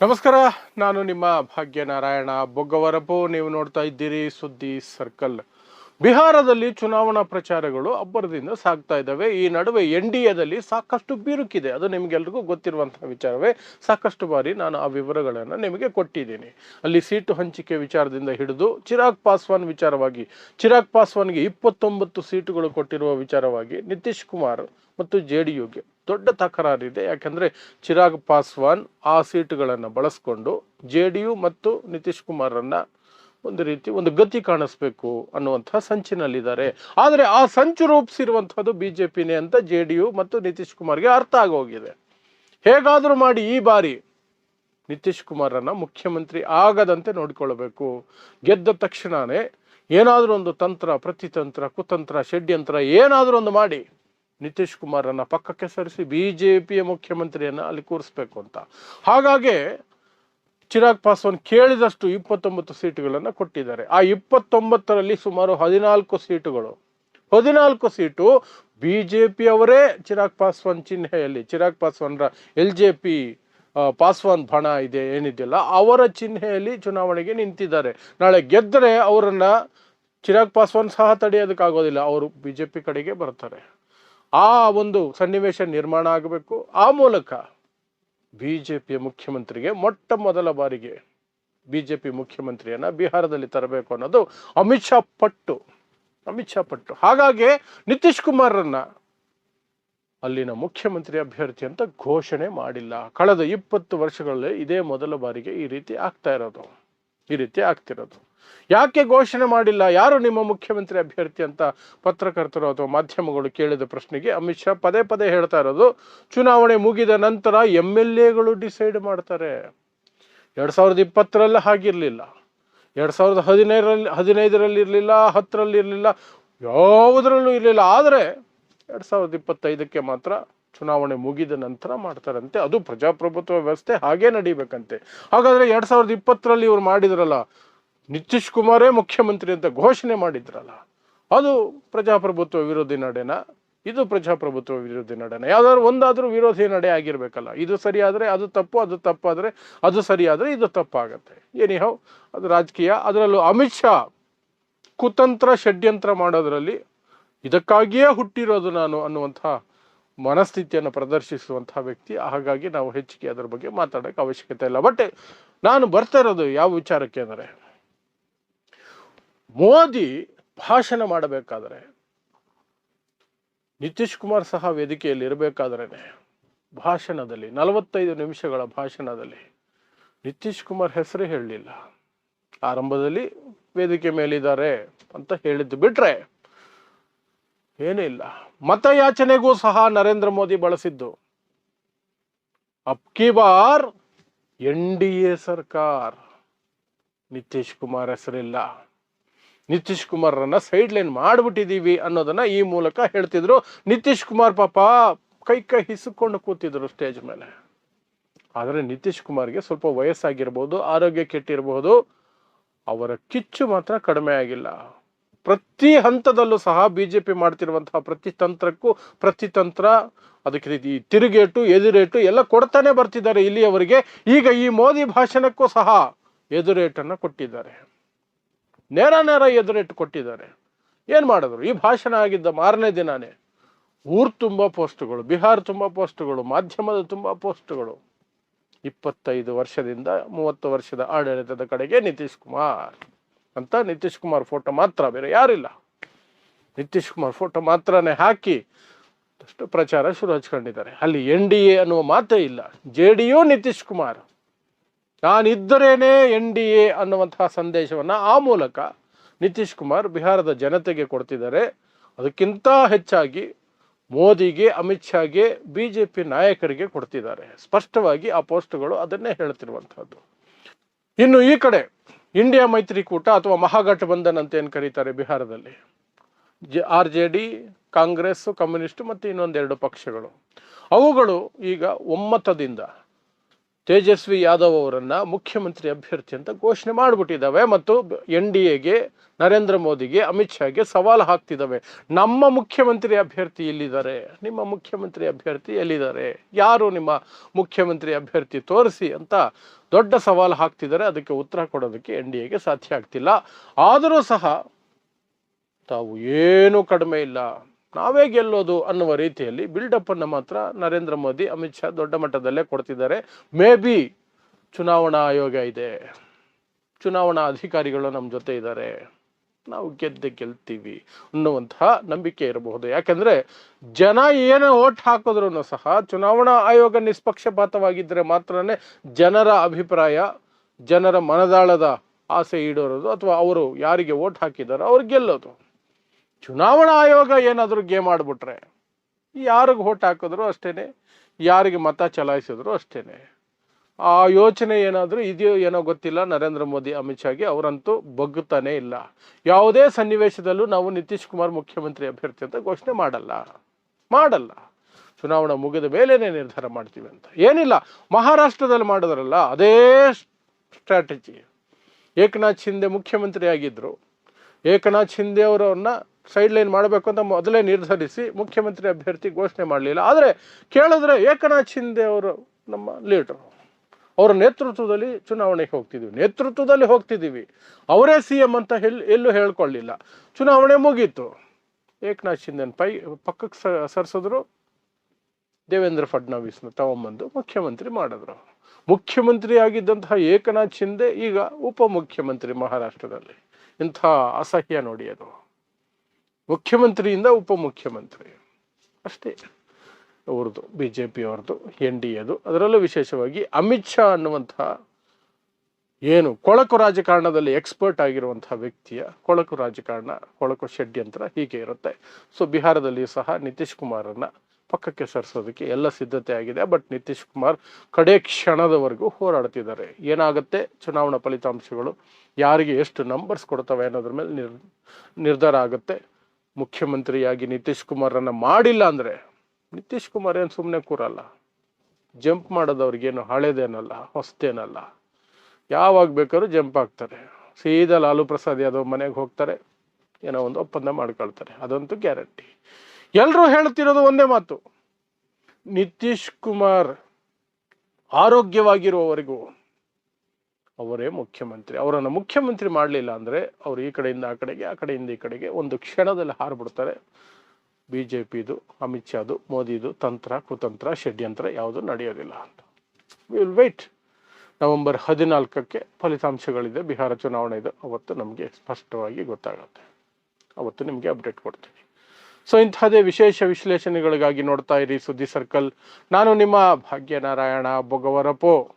ನಮಸ್ಕಾರ ನಾನು ನಿಮ್ಮ ಭಾಗ್ಯನಾರಾಯಣ ಬೊಗ್ಗವರಪು. ನೀವು ನೋಡ್ತಾ ಇದ್ದೀರಿ ಸುದ್ದಿ ಸರ್ಕಲ್. ಬಿಹಾರದಲ್ಲಿ ಚುನಾವಣಾ ಪ್ರಚಾರಗಳು ಅಬ್ಬರದಿಂದ ಸಾಗ್ತಾ ಇದ್ದಾವೆ. ಈ ನಡುವೆ ಎನ್ ಡಿ ಎದಲ್ಲಿ ಸಾಕಷ್ಟು ಬಿರುಕಿದೆ. ಅದು ನಿಮಗೆಲ್ರಿಗೂ ಗೊತ್ತಿರುವಂತಹ ವಿಚಾರವೇ. ಸಾಕಷ್ಟು ಬಾರಿ ನಾನು ಆ ವಿವರಗಳನ್ನು ನಿಮಗೆ ಕೊಟ್ಟಿದ್ದೀನಿ. ಅಲ್ಲಿ ಸೀಟು ಹಂಚಿಕೆ ವಿಚಾರದಿಂದ ಹಿಡಿದು ಚಿರಾಗ್ ಪಾಸ್ವಾನ್ ವಿಚಾರವಾಗಿ, ಚಿರಾಗ್ ಪಾಸ್ವಾನ್ಗೆ ಇಪ್ಪತ್ತೊಂಬತ್ತು ಸೀಟುಗಳು ಕೊಟ್ಟಿರುವ ವಿಚಾರವಾಗಿ ನಿತೀಶ್ ಕುಮಾರ್ ಮತ್ತು ಜೆ ಡಿ ಯುಗೆ ದೊಡ್ಡ ತಕರಾರಿದೆ ಯಾಕಂದ್ರೆ ಚಿರಾಗ್ ಪಾಸ್ವಾನ್ ಆ ಸೀಟುಗಳನ್ನು ಬಳಸ್ಕೊಂಡು ಜೆ ಡಿ ಯು ಮತ್ತು ನಿತೀಶ್ ಕುಮಾರನ್ನ ಒಂದು ರೀತಿ ಒಂದು ಗತಿ ಕಾಣಿಸ್ಬೇಕು ಅನ್ನುವಂತಹ ಸಂಚಿನಲ್ಲಿದ್ದಾರೆ. ಆದರೆ ಆ ಸಂಚು ರೂಪಿಸಿರುವಂತಹದ್ದು ಬಿಜೆಪಿನೇ ಅಂತ ಜೆ ಡಿ ಯು ಮತ್ತು ನಿತೀಶ್ ಕುಮಾರ್ಗೆ ಅರ್ಥ ಆಗೋಗಿದೆ. ಹೇಗಾದರೂ ಮಾಡಿ ಈ ಬಾರಿ ನಿತೀಶ್ ಕುಮಾರನ್ನು ಮುಖ್ಯಮಂತ್ರಿ ಆಗದಂತೆ ನೋಡಿಕೊಳ್ಳಬೇಕು. ಗೆದ್ದ ತಕ್ಷಣವೇ ಏನಾದರೂ ಒಂದು ತಂತ್ರ, ಪ್ರತಿತಂತ್ರ, ಕುತಂತ್ರ, ಷಡ್ಯಂತ್ರ ಏನಾದರೂ ಒಂದು ಮಾಡಿ ನಿತೀಶ್ ಕುಮಾರನ್ನು ಪಕ್ಕಕ್ಕೆ ಸರಿಸಿ ಬಿ ಜೆ ಪಿಯ ಮುಖ್ಯಮಂತ್ರಿಯನ್ನು ಅಲ್ಲಿ ಕೂರಿಸ್ಬೇಕು ಅಂತ. ಹಾಗಾಗಿ ಚಿರಾಗ್ ಪಾಸ್ವಾನ್ ಕೇಳಿದಷ್ಟು ಇಪ್ಪತ್ತೊಂಬತ್ತು ಸೀಟುಗಳನ್ನು ಕೊಟ್ಟಿದ್ದಾರೆ. ಆ ಇಪ್ಪತ್ತೊಂಬತ್ತರಲ್ಲಿ ಸುಮಾರು ಹದಿನಾಲ್ಕು ಸೀಟುಗಳು. ಹದಿನಾಲ್ಕು ಸೀಟು ಬಿ ಜೆ ಪಿ ಅವರೇ ಚಿರಾಗ್ ಪಾಸ್ವಾನ್ ಚಿಹ್ನೆಯಲ್ಲಿ, ಚಿರಾಗ್ ಪಾಸ್ವಾನ್ರ ಎಲ್ ಜೆ ಪಿ ಪಾಸ್ವಾನ್ ಬಣ ಇದೆ, ಏನಿದೆಯಲ್ಲ, ಅವರ ಚಿಹ್ನೆಯಲ್ಲಿ ಚುನಾವಣೆಗೆ ನಿಂತಿದ್ದಾರೆ. ನಾಳೆ ಗೆದ್ದರೆ ಅವರನ್ನು ಚಿರಾಗ್ ಪಾಸ್ವಾನ್ ಸಹ ತಡೆಯೋದಕ್ಕಾಗೋದಿಲ್ಲ, ಅವರು ಬಿಜೆಪಿ ಕಡೆಗೆ ಬರ್ತಾರೆ. ಆ ಒಂದು ಸನ್ನಿವೇಶ ನಿರ್ಮಾಣ ಆಗಬೇಕು. ಆ ಮೂಲಕ ಬಿಜೆಪಿಯ ಮುಖ್ಯಮಂತ್ರಿಗೆ ಮೊಟ್ಟ ಮೊದಲ ಬಾರಿಗೆ ಬಿ ಜೆ ಪಿ ಮುಖ್ಯಮಂತ್ರಿಯನ್ನು ಬಿಹಾರದಲ್ಲಿ ತರಬೇಕು ಅನ್ನೋದು ಅಮಿತ್ ಶಾ ಪಟ್ಟು. ಅಮಿತ್ ಶಾ ಪಟ್ಟು. ಹಾಗಾಗಿ ನಿತೀಶ್ ಕುಮಾರ್ರನ್ನ ಅಲ್ಲಿನ ಮುಖ್ಯಮಂತ್ರಿ ಅಭ್ಯರ್ಥಿ ಅಂತ ಘೋಷಣೆ ಮಾಡಿಲ್ಲ. ಕಳೆದ ಇಪ್ಪತ್ತು ವರ್ಷಗಳಲ್ಲಿ ಇದೇ ಮೊದಲ ಬಾರಿಗೆ ಈ ರೀತಿ ಆಗ್ತಾ ಇರೋದು. ಈ ರೀತಿ ಆಗ್ತಿರೋದು. ಯಾಕೆ ಘೋಷಣೆ ಮಾಡಿಲ್ಲ? ಯಾರು ನಿಮ್ಮ ಮುಖ್ಯಮಂತ್ರಿ ಅಭ್ಯರ್ಥಿ ಅಂತ ಪತ್ರಕರ್ತರು ಅಥವಾ ಮಾಧ್ಯಮಗಳು ಕೇಳಿದ ಪ್ರಶ್ನೆಗೆ ಅಮಿತ್ ಶಾ ಪದೇ ಪದೇ ಹೇಳ್ತಾ ಇರೋದು, ಚುನಾವಣೆ ಮುಗಿದ ನಂತರ ಎಂ ಎಲ್ ಎಗಳು ಡಿಸೈಡ್ ಮಾಡ್ತಾರೆ. ಎರಡು ಸಾವಿರದ ಇಪ್ಪತ್ತರಲ್ಲಿ ಹಾಗಿರ್ಲಿಲ್ಲ. ಎರಡು ಸಾವಿರದ ಹದಿನೈದರಲ್ಲಿ ಹದಿನೈದರಲ್ಲಿ ಇರಲಿಲ್ಲ, ಹತ್ತರಲ್ಲಿ ಇರಲಿಲ್ಲ, ಯಾವುದರಲ್ಲೂ ಇರಲಿಲ್ಲ. ಆದರೆ ಎರಡ್ ಸಾವಿರದ ಇಪ್ಪತ್ತೈದಕ್ಕೆ ಮಾತ್ರ ಚುನಾವಣೆ ಮುಗಿದ ನಂತರ ಮಾಡ್ತಾರಂತೆ. ಅದು ಪ್ರಜಾಪ್ರಭುತ್ವ ವ್ಯವಸ್ಥೆ ಹಾಗೇ ನಡಿಬೇಕಂತೆ. ಹಾಗಾದ್ರೆ ಎರಡು ಸಾವಿರದ ಇಪ್ಪತ್ತರಲ್ಲಿ ಇವ್ರು ಮಾಡಿದ್ರಲ್ಲ ನಿತೀಶ್ ಕುಮಾರೇ ಮುಖ್ಯಮಂತ್ರಿ ಅಂತ ಘೋಷಣೆ ಮಾಡಿದ್ರಲ್ಲ, ಅದು ಪ್ರಜಾಪ್ರಭುತ್ವ ವಿರೋಧಿ ನಡೆನ, ಇದು ಪ್ರಜಾಪ್ರಭುತ್ವ ವಿರೋಧಿ ನಡೆನ. ಯಾವ್ದಾದ್ರು ಒಂದಾದ್ರೂ ವಿರೋಧಿ ನಡೆ ಆಗಿರ್ಬೇಕಲ್ಲ, ಇದು ಸರಿಯಾದರೆ ಅದು ತಪ್ಪು, ಅದು ತಪ್ಪಾದ್ರೆ ಅದು ಸರಿಯಾದರೆ ಇದು ತಪ್ಪಾಗತ್ತೆ. ಏನಿಹೋ ಅದು ರಾಜಕೀಯ. ಅದರಲ್ಲೂ ಅಮಿತ್ ಶಾ ಕುತಂತ್ರ ಷಡ್ಯಂತ್ರ ಮಾಡೋದ್ರಲ್ಲಿ ಇದಕ್ಕಾಗಿಯೇ ಹುಟ್ಟಿರೋದು ನಾನು ಅನ್ನುವಂಥ ಮನಸ್ಥಿತಿಯನ್ನು ಪ್ರದರ್ಶಿಸುವಂತಹ ವ್ಯಕ್ತಿ. ಹಾಗಾಗಿ ನಾವು ಹೆಚ್ಚಿಗೆ ಅದರ ಬಗ್ಗೆ ಮಾತಾಡೋಕೆ ಅವಶ್ಯಕತೆ ಇಲ್ಲ. ಬಟ್ ನಾನು ಬರ್ತಾ ಇರೋದು ಯಾವ ವಿಚಾರಕ್ಕೆ ಅಂದರೆ ಮೋದಿ ಭಾಷಣ ಮಾಡಬೇಕಾದರೆ, ನಿತೀಶ್ ಕುಮಾರ್ ಸಹ ವೇದಿಕೆಯಲ್ಲಿ ಇರಬೇಕಾದ್ರೇ ಭಾಷಣದಲ್ಲಿ, ನಲವತ್ತೈದು ನಿಮಿಷಗಳ ಭಾಷಣದಲ್ಲಿ ನಿತೀಶ್ ಕುಮಾರ್ ಹೆಸರು ಹೇಳಲಿಲ್ಲ. ಆರಂಭದಲ್ಲಿ ವೇದಿಕೆ ಮೇಲಿದ್ದಾರೆ ಅಂತ ಹೇಳಿದ್ದು ಬಿಟ್ರೆ ಏನೂ ಇಲ್ಲ. ಮತಯಾಚನೆಗೂ ಸಹ ನರೇಂದ್ರ ಮೋದಿ ಬಳಸಿದ್ದು. ಅಬ್ಕಿ ಬಾರ್, ಎನ್ ಡಿ ಎ ಸರ್ಕಾರ್. ನಿತೀಶ್ ಕುಮಾರ್ ಹೆಸರಿಲ್ಲ. ನಿತೀಶ್ ಕುಮಾರ್ರನ್ನ ಸೈಡ್ ಲೈನ್ ಅನ್ನೋದನ್ನು ಅನ್ನೋದನ್ನ ಈ ಮೂಲಕ ಹೇಳ್ತಿದ್ರು. ನಿತೀಶ್ ಕುಮಾರ್ ಪಾಪ ಕೈ ಕೈ ಹಿಸುಕೊಂಡು ಕೂತಿದ್ರು ಸ್ಟೇಜ್ ಮೇಲೆ. ಆದರೆ ನಿತೀಶ್ ಕುಮಾರ್ಗೆ ಸ್ವಲ್ಪ ವಯಸ್ಸಾಗಿರ್ಬೋದು, ಆರೋಗ್ಯ ಕೆಟ್ಟಿರಬಹುದು ಅವರ ಕಿಚ್ಚು ಮಾತ್ರ ಕಡಿಮೆ ಆಗಿಲ್ಲ. ಪ್ರತಿ ಹಂತದಲ್ಲೂ ಸಹ ಬಿಜೆಪಿ ಮಾಡ್ತಿರುವಂತಹ ಪ್ರತಿ ತಂತ್ರಕ್ಕೂ, ಪ್ರತಿ ತಂತ್ರ, ಅದಕ್ಕೆ ಈ ತಿರುಗೇಟು, ಎದುರೇಟು ಎಲ್ಲ ಕೊಡ್ತಾನೆ ಬರ್ತಿದ್ದಾರೆ ಇಲ್ಲಿಯವರಿಗೆ. ಈಗ ಈ ಮೋದಿ ಭಾಷಣಕ್ಕೂ ಸಹ ಎದುರೇಟನ್ನು ಕೊಟ್ಟಿದ್ದಾರೆ. ನೇರ ನೇರ ಎದುರಿಟ್ಟು ಕೊಟ್ಟಿದ್ದಾರೆ ಏನು ಮಾಡಿದ್ರು? ಈ ಭಾಷಣ ಆಗಿದ್ದ ಮಾರನೇ ದಿನಾನೇ ಊರು ತುಂಬ ಪೋಸ್ಟ್ಗಳು, ಬಿಹಾರ್ ತುಂಬ ಪೋಸ್ಟ್ಗಳು, ಮಾಧ್ಯಮದ ತುಂಬ ಪೋಸ್ಟ್ಗಳು. ಇಪ್ಪತ್ತೈದು ವರ್ಷದಿಂದ ಮೂವತ್ತು ವರ್ಷದ ಆಡಳಿತದ ಕಡೆಗೆ ನಿತೀಶ್ ಕುಮಾರ್ ಅಂತ ನಿತೀಶ್ ಕುಮಾರ್ ಫೋಟೋ ಮಾತ್ರ ಬೇರೆ ಯಾರಿಲ್ಲ. ನಿತೀಶ್ ಕುಮಾರ್ ಫೋಟೋ ಮಾತ್ರನೇ ಹಾಕಿ ಅಷ್ಟು ಪ್ರಚಾರ ಶುರು ಹಚ್ಕೊಂಡಿದ್ದಾರೆ. ಅಲ್ಲಿ ಎನ್ ಡಿ ಎ ಅನ್ನುವ ಮಾತೇ ಇಲ್ಲ. J D U Nitish Kumar. ನಾನಿದ್ದರೇನೆ N D A ಅನ್ನುವಂತಹ ಸಂದೇಶವನ್ನು ಆ ಮೂಲಕ ನಿತೀಶ್ ಕುಮಾರ್ ಬಿಹಾರದ ಜನತೆಗೆ ಕೊಡ್ತಿದ್ದಾರೆ. ಅದಕ್ಕಿಂತ ಹೆಚ್ಚಾಗಿ ಮೋದಿಗೆ, ಅಮಿತ್ ಶಾಗೆ ಬಿ ಜೆ ಪಿ ನಾಯಕರಿಗೆ ಕೊಡ್ತಿದ್ದಾರೆ. ಸ್ಪಷ್ಟವಾಗಿ ಆ ಪೋಸ್ಟ್ಗಳು ಅದನ್ನೇ ಹೇಳ್ತಿರುವಂತಹದ್ದು. ಇನ್ನು ಈ ಕಡೆ ಇಂಡಿಯಾ ಮೈತ್ರಿಕೂಟ ಅಥವಾ ಮಹಾಗಠಬಂಧನ್ ಅಂತ ಏನು ಕರೀತಾರೆ ಬಿಹಾರದಲ್ಲಿ? J, R J D, Congress, communist ಮತ್ತು ಇನ್ನೊಂದೆರಡು ಪಕ್ಷಗಳು. ಅವುಗಳು ಈಗ ಒಮ್ಮತದಿಂದ ತೇಜಸ್ವಿ ಯಾದವ್ ಅವರನ್ನು ಮುಖ್ಯಮಂತ್ರಿ ಅಭ್ಯರ್ಥಿ ಅಂತ ಘೋಷಣೆ ಮಾಡಿಬಿಟ್ಟಿದ್ದಾವೆ ಮತ್ತು ಎನ್ ಡಿ ಎಗೆ, ನರೇಂದ್ರ ಮೋದಿಗೆ, ಅಮಿತ್ ಶಾಗೆ ಸವಾಲು ಹಾಕ್ತಿದ್ದಾವೆ. ನಮ್ಮ ಮುಖ್ಯಮಂತ್ರಿ ಅಭ್ಯರ್ಥಿ ಎಲ್ಲಿದ್ದಾರೆ? ನಿಮ್ಮ ಮುಖ್ಯಮಂತ್ರಿ ಅಭ್ಯರ್ಥಿ ಎಲ್ಲಿದ್ದಾರೆ? ಯಾರು ನಿಮ್ಮ ಮುಖ್ಯಮಂತ್ರಿ ಅಭ್ಯರ್ಥಿ ತೋರಿಸಿ ಅಂತ ದೊಡ್ಡ ಸವಾಲು ಹಾಕ್ತಿದ್ದಾರೆ. ಅದಕ್ಕೆ ಉತ್ತರ ಕೊಡೋದಕ್ಕೆ ಎನ್ ಡಿ ಎಗೆ ಸಾಧ್ಯ ಆಗ್ತಿಲ್ಲ. ಆದರೂ ಸಹ ತಾವು ಏನೂ ಕಡಿಮೆ ಇಲ್ಲ. ನಾವೇ ಗೆಲ್ಲೋದು ಅನ್ನುವ ರೀತಿಯಲ್ಲಿ ಬಿಲ್ಡಪ್ ಅನ್ನು ಮಾತ್ರ ನರೇಂದ್ರ ಮೋದಿ, ಅಮಿತ್ ಶಾ ದೊಡ್ಡ ಮಟ್ಟದಲ್ಲೇ ಕೊಡ್ತಿದ್ದಾರೆ. ಮೇ ಬಿ ಚುನಾವಣಾ ಆಯೋಗ ಇದೆ. ಚುನಾವಣಾ ಅಧಿಕಾರಿಗಳು ನಮ್ಮ ಜೊತೆ ಇದ್ದಾರೆ ನಾವು ಗೆದ್ದೆ ಗೆಲ್ತೀವಿ ಅನ್ನುವಂತಹ ನಂಬಿಕೆ ಇರಬಹುದು. ಯಾಕಂದ್ರೆ ಜನ ಏನೇ ಓಟ್ ಹಾಕಿದ್ರು ಸಹ ಚುನಾವಣಾ ಆಯೋಗ ನಿಷ್ಪಕ್ಷಪಾತವಾಗಿದ್ದರೆ ಮಾತ್ರನೇ ಜನರ ಅಭಿಪ್ರಾಯ, ಜನರ ಮನದಾಳದ ಆಸೆ ಈಡೋರೋದು ಅಥವಾ ಅವರು ಯಾರಿಗೆ ಓಟ್ ಹಾಕಿದಾರೋ ಅವ್ರು ಗೆಲ್ಲೋದು. ಚುನಾವಣಾ ಆಯೋಗ ಏನಾದರೂ ಗೇಮ್ ಆಡ್ಬಿಟ್ರೆ ಯಾರಿಗೆ ಓಟ್ ಹಾಕಿದ್ರು ಅಷ್ಟೇ ಯಾರಿಗೆ ಮತ ಚಲಾಯಿಸಿದ್ರು ಅಷ್ಟೇ ಆ ಯೋಚನೆ ಏನಾದರೂ ಇದೆಯೋ ಏನೋ ಗೊತ್ತಿಲ್ಲ, ನರೇಂದ್ರ ಮೋದಿ, ಅಮಿತ್ ಶಾಗೆ ಅವರಂತೂ ಬಗ್ಗುತ್ತಾನೆ ಇಲ್ಲ. ಯಾವುದೇ ಸನ್ನಿವೇಶದಲ್ಲೂ ನಾವು ನಿತೀಶ್ ಕುಮಾರ್ ಮುಖ್ಯಮಂತ್ರಿ ಅಭ್ಯರ್ಥಿ ಅಂತ ಘೋಷಣೆ ಮಾಡಲ್ಲ. ಮಾಡಲ್ಲ. ಚುನಾವಣೆ ಮುಗಿದ ಮೇಲೇನೆ ನಿರ್ಧಾರ ಮಾಡ್ತೀವಿ ಅಂತ. ಏನಿಲ್ಲ, ಮಹಾರಾಷ್ಟ್ರದಲ್ಲಿ ಮಾಡಿದ್ರಲ್ಲ, ಅದೇ ಸ್ಟ್ರಾಟಜಿ. ಏಕನಾಥ್ ಶಿಂದೆ ಮುಖ್ಯಮಂತ್ರಿ ಆಗಿದ್ದರು ಏಕನಾಥ್ ಶಿಂದೆ ಅವರನ್ನ ಸೈಡ್ ಲೈನ್ ಮಾಡಬೇಕು ಅಂತ ಮೊದಲೇ ನಿರ್ಧರಿಸಿ ಮುಖ್ಯಮಂತ್ರಿ ಅಭ್ಯರ್ಥಿ ಘೋಷಣೆ ಮಾಡಲಿಲ್ಲ. ಆದರೆ ಕೇಳಿದ್ರೆ ಏಕನಾಥ್ ಶಿಂದೆ ಅವರು ನಮ್ಮ ಲೀಡರು. ಅವರ ನೇತೃತ್ವದಲ್ಲಿ ಚುನಾವಣೆಗೆ ಹೋಗ್ತಿದ್ವಿ. ನೇತೃತ್ವದಲ್ಲಿ ಹೋಗ್ತಿದ್ದೀವಿ ಅವರೇ ಸಿ ಎಂ ಅಂತ ಹೇಳಿ ಎಲ್ಲೂ ಹೇಳ್ಕೊಳ್ಳಿಲ್ಲ. ಚುನಾವಣೆ ಮುಗೀತು. ಏಕನಾಥ್ ಶಿಂದೆನ ಪೈ ಪಕ್ಕಕ್ಕೆ ಸರಿಸಿದ್ರು. ದೇವೇಂದ್ರ ಫಡ್ನವೀಸ್ನ ತಗೊಂಬಂದು ಮುಖ್ಯಮಂತ್ರಿ ಮಾಡಿದ್ರು. ಮುಖ್ಯಮಂತ್ರಿ ಆಗಿದ್ದಂತಹ ಏಕನಾಥ್ ಶಿಂದೆ ಈಗ ಉಪಮುಖ್ಯಮಂತ್ರಿ ಮಹಾರಾಷ್ಟ್ರದಲ್ಲಿ. ಇಂಥ ಅಸಹ್ಯ ನೋಡಿ ಅದು. ಮುಖ್ಯಮಂತ್ರಿಯಿಂದ ಉಪಮುಖ್ಯಮಂತ್ರಿ. ಅಷ್ಟೇ. ಅವ್ರದ್ದು ಬಿ ಜೆ ಪಿ ಅವ್ರದ್ದು, ಎನ್ ಡಿ ಎದು. ಅದರಲ್ಲೂ ವಿಶೇಷವಾಗಿ ಅಮಿತ್ ಶಾ ಅನ್ನುವಂತಹ ಏನು ಕೊಳಕು ರಾಜಕಾರಣದಲ್ಲಿ ಎಕ್ಸ್ಪರ್ಟ್ ಆಗಿರುವಂತಹ ವ್ಯಕ್ತಿಯ ಕೊಳಕು ರಾಜಕಾರಣ, ಕೊಳಕು ಷಡ್ಯಂತ್ರ ಹೀಗೆ ಇರುತ್ತೆ. ಸೊ ಬಿಹಾರದಲ್ಲಿ ಸಹ ನಿತೀಶ್ ಕುಮಾರನ್ನ ಪಕ್ಕಕ್ಕೆ ಸರಿಸೋದಕ್ಕೆ ಎಲ್ಲ ಸಿದ್ಧತೆ ಆಗಿದೆ. ಬಟ್ ನಿತೀಶ್ ಕುಮಾರ್ ಕಡೆ ಕ್ಷಣದವರೆಗೂ ಹೋರಾಡ್ತಿದ್ದಾರೆ. ಏನಾಗುತ್ತೆ? ಚುನಾವಣಾ ಫಲಿತಾಂಶಗಳು ಯಾರಿಗೆ ಎಷ್ಟು ನಂಬರ್ಸ್ ಕೊಡ್ತವೆ ಅನ್ನೋದ್ರ ಮೇಲೆ ನಿರ್, ನಿರ್ಧಾರ ಆಗುತ್ತೆ. ಮುಖ್ಯಮಂತ್ರಿಯಾಗಿ ನಿತೀಶ್ ಕುಮಾರನ್ನು ಮಾಡಿಲ್ಲ ಅಂದರೆ ನಿತೀಶ್ ಕುಮಾರ್ ಏನು ಸುಮ್ಮನೆ ಕೂರಲ್ಲ? ಜಂಪ್ ಮಾಡೋದವ್ರಿಗೇನು ಹಳೇದೇನಲ್ಲ, ಹೊಸದೇನಲ್ಲ? ಯಾವಾಗ ಬೇಕಾದ್ರೂ ಜಂಪ್ ಆಗ್ತಾರೆ. ಸೀದಾ ಲಾಲು ಪ್ರಸಾದ್ ಯಾದವ್ ಮನೆಗೆ ಹೋಗ್ತಾರೆ, ಏನೋ ಒಂದು ಒಪ್ಪಂದ ಮಾಡ್ಕೊಳ್ತಾರೆ. ಅದಂತೂ ಗ್ಯಾರಂಟಿ. ಎಲ್ಲರೂ ಹೇಳ್ತಿರೋದು ಒಂದೇ ಮಾತು. ನಿತೀಶ್ ಕುಮಾರ್ ಆರೋಗ್ಯವಾಗಿರುವವರೆಗೂ ಅವರೇ ಮುಖ್ಯಮಂತ್ರಿ. ಅವರನ್ನು ಮುಖ್ಯಮಂತ್ರಿ ಮಾಡಲಿಲ್ಲ ಅಂದರೆ ಅವರು ಈ ಕಡೆಯಿಂದ, ಆ ಕಡೆಗೆ, ಆ ಕಡೆಯಿಂದ, ಈ ಕಡೆಗೆ ಒಂದು ಕ್ಷಣದಲ್ಲಿ ಹಾರ್ಬಿಡ್ತಾರೆ. ಬಿ ಜೆ ಪಿದು ಅಮಿತ್ ಶಾದು, ಮೋದಿದು ತಂತ್ರ, ಕುತಂತ್ರ, ಷಡ್ಯಂತ್ರ ಯಾವುದು ನಡೆಯೋದಿಲ್ಲ ಅಂತ. ವಿಲ್ ವೆಯ್ಟ್ ನವೆಂಬರ್ ಹದಿನಾಲ್ಕಕ್ಕೆ ಫಲಿತಾಂಶಗಳಿದೆ. ಬಿಹಾರ ಚುನಾವಣೆ ಇದು. ಅವತ್ತು ನಮಗೆ ಸ್ಪಷ್ಟವಾಗಿ ಗೊತ್ತಾಗುತ್ತೆ. ಅವತ್ತು ನಿಮಗೆ ಅಪ್ಡೇಟ್ ಕೊಡ್ತೀನಿ ಸೊ ಇಂಥದೇ ವಿಶೇಷ ವಿಶ್ಲೇಷಣೆಗಳಿಗಾಗಿ ನೋಡ್ತಾ ಇರಿ ಸುದ್ದಿ ಸರ್ಕಲ್. ನಾನು ನಿಮ್ಮ ಭಾಗ್ಯನಾರಾಯಣ ಬೊಗವರಪೋ.